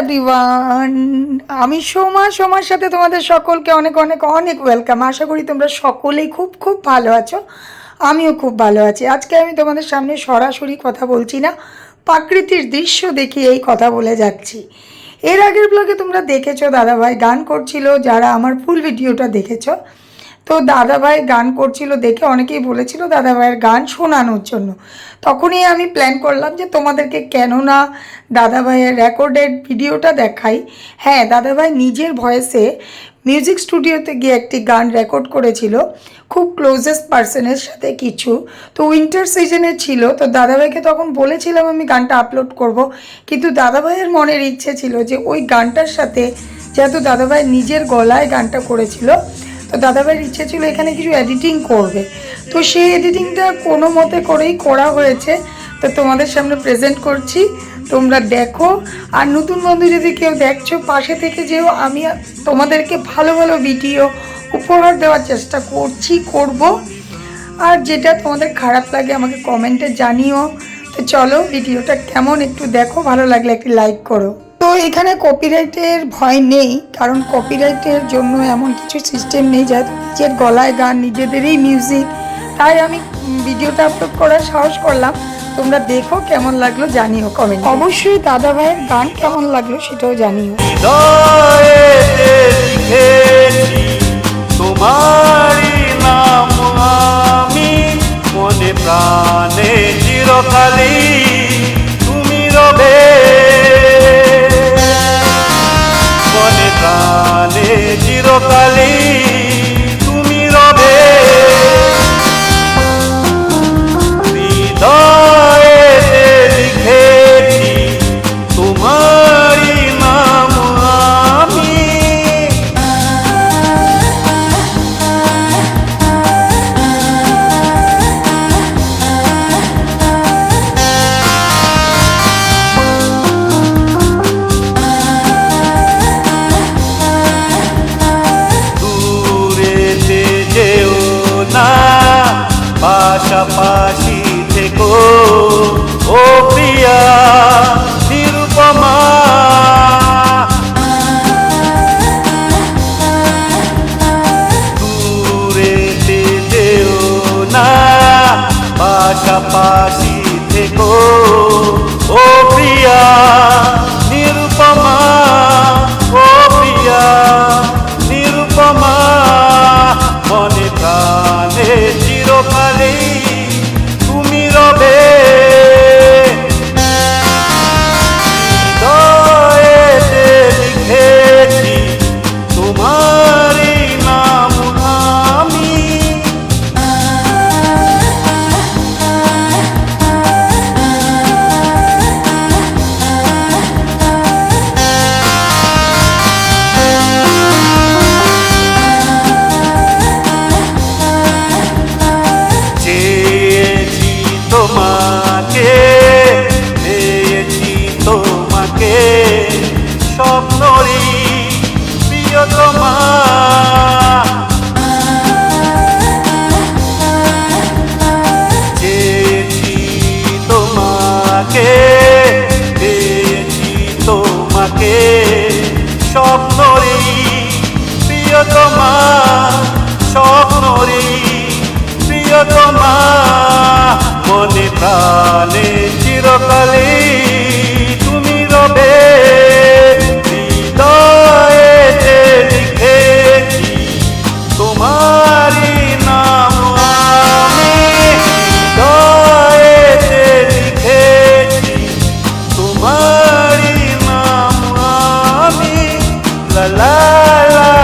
Everyone আমি সোমা, সোমার সাথে তোমাদের সকলকে অনেক অনেক অনেক ওয়েলকাম আশা করি তোমরা সকলেই খুব খুব ভালো আছো। আমিও খুব ভালো আছি। আজকে আমি তোমাদের সামনে সরাসরি কথা বলছি না, প্রাকৃতির দৃশ্য দেখি এই কথা বলে যাচ্ছি। এর আগের ব্লগে তোমরা দেখেছ, দাদাভাই গান করছিল, যারা আমার ফুল ভিডিওটা দেখেছ। তো দাদাভাই গান করছিল দেখে অনেকেই বলেছিল দাদাভাইয়ের গান শোনানোর জন্য। তখনই আমি প্ল্যান করলাম যে তোমাদেরকে কেন না দাদাভাইয়ের রেকর্ডেড ভিডিওটা দেখাই। হ্যাঁ দাদাভাই নিজের ভয়েসে মিউজিক স্টুডিওতে গিয়ে একটি গান রেকর্ড করেছিল। খুব ক্লোজেস্ট পার্সনের সাথে কিছু। তো উইন্টার সিজনে ছিল, তো দাদাভাইকে তখন বলেছিলাম আমি গানটা আপলোড করব। কিন্তু দাদাভাইয়ের মনের ইচ্ছে ছিল যে ওই গানটার সাথে যেহেতু দাদাভাই নিজের গলায় গানটা করেছিল তো দাদাভাইয়ের ইচ্ছে ছিল এখানে কিছু এডিটিং করবে। তো সেই এডিটিংটা কোনো মতে করেই করা হয়েছে। তো তোমাদের সামনে প্রেজেন্ট করছি, তোমরা দেখো। আর নতুন বন্ধু যদি কেউ দেখছ, পাশে থেকে যেও, আমি তোমাদেরকে ভালো ভালো ভিডিও উপহার দেওয়ার চেষ্টা করছি, করব। আর যেটা তোমাদের খারাপ লাগে, আমাকে কমেন্টে জানিও। তো চলো ভিডিওটা কেমন একটু দেখো, ভালো লাগলে একটি লাইক করো। এখানে কপিরাইটের ভয় নেই, কারণ কপিরাইটের জন্য এমন কিছু সিস্টেম নেই যেহেতু নিজের গলায় গান, নিজেদেরই মিউজিক তাই আমি ভিডিওটা আপলোড করার সাহস করলাম। তোমরা দেখো কেমন লাগল, জানিও কমেন্ট অবশ্যই দাদা ভাইয়ের গান কেমন লাগল সেটাও জানিও। আমি, মনে প্রাণে চিরকালী তুমি রবে। চিরকালী পাশাপাশি থেকো। ও প্রিয়া, নিরুপমা, ও প্রিয়া, নিরুপমা, মনে প্রাণে চিরকালে তুমি রবে। লিখেছি তোমারই প্রাণে চিরকালে তুমি রবে। হৃদয়েতে লিখেছি, তোমারই নাম আমি। হৃদয়েতে লিখেছি, তোমারই নাম আমি। লা।